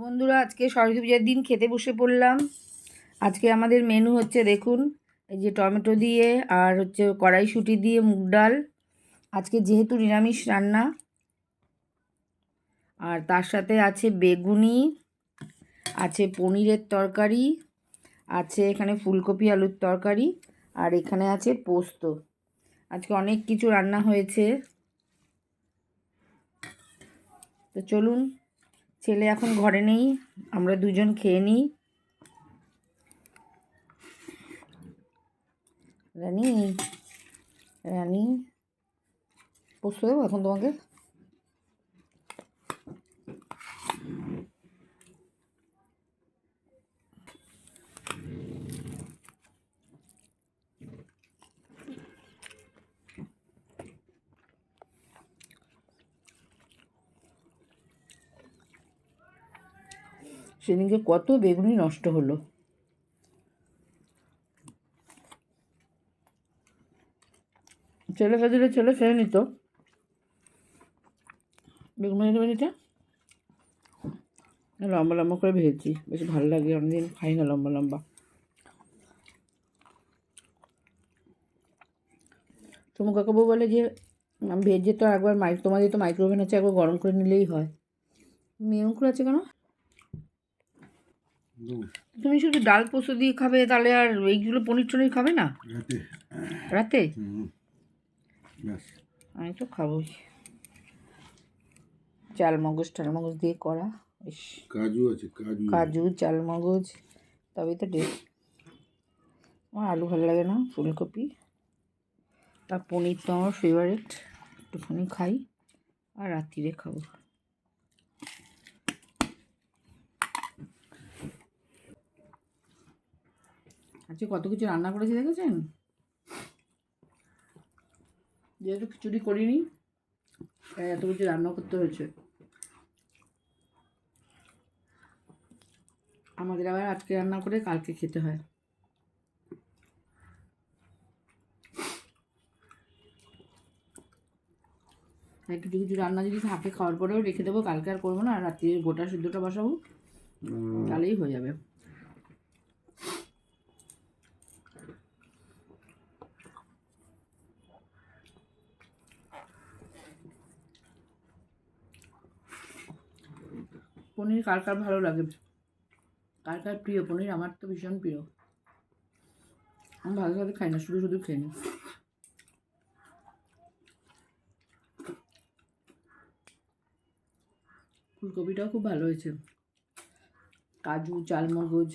বন্ধুরা, আজকে সরস্বতী পূজার দিন, খেতে বসে পড়লাম। আজকে আমাদের মেনু হচ্ছে, দেখুন, এই যে টমেটো দিয়ে আর হচ্ছে কড়াইশুঁটি দিয়ে মুগ ডাল। আজকে যেহেতু নিরামিষ রান্না, আর তার সাথে আছে বেগুনি, আছে পনিরের তরকারি, আছে এখানে ফুলকপি আলুর তরকারি, আর এখানে আছে পোস্ত। আজকে অনেক কিছু রান্না হয়েছে। তো চলুন ছেলে এখন ঘরে নেই আমরা দুজন খেয়ে নিই। রানি রানি পোস্ত এখন তোমাকে। সেদিনকে কত বেগুনি নষ্ট হলো। ছেলেকে দিলে ছেলে খেয়ে নিত। বেগুনিটা লম্বা লম্বা করে ভেজেছি। বেশ ভালো লাগে, অনেকদিন খাই না লম্বা লম্বা। তোমার কাকাবু বলে যে ভেজে তো একবার মাইক তোমাদের তো মাইক্রোওভেন আছে, একবার গরম করে নিলেই হয়। মেয়ম করে আছে কেন? তুমি শুধু ডাল পোস্ত দিয়ে খাবে তাহলে আর এইগুলো পনির টনির খাবে না? রাতে। রাতে? আমি তো খাবোই। চাল মগজ টাল মগজ দিয়ে করা কাজু আছে কাজু। কাজু চাল মগজ তবে তো টেস্ট আমার আলু ভালো লাগে না ফুলকপি। আর পনির তো আমার ফেভারিট একটুখানি খাই আর রাত্রিরে খাব। আজকে কত কিছু রান্না করেছি দেখেছেন? যেহেতু খিচুড়ি করিনি তাই এত কিছু রান্না করতে হয়েছে। আমাদের আবার আজকে রান্না করে কালকে খেতে হয়। তাই কিছু কিছু রান্না যদি থাকে খাওয়ার পরেও রেখে দেবো কালকে আর করব না আর রাত্রে গোটা সিদ্ধটা বসাবো তাহলেই হয়ে যাবে। পনির কার কার ভালো লাগে? কার কার প্রিয়? পনির আমার তো ভীষণ প্রিয়। আমি ভালো খাই না, শুধু শুধু খেয়ে নিই ফুলকপিটাও খুব ভালো হয়েছে। কাজু, চালমগজ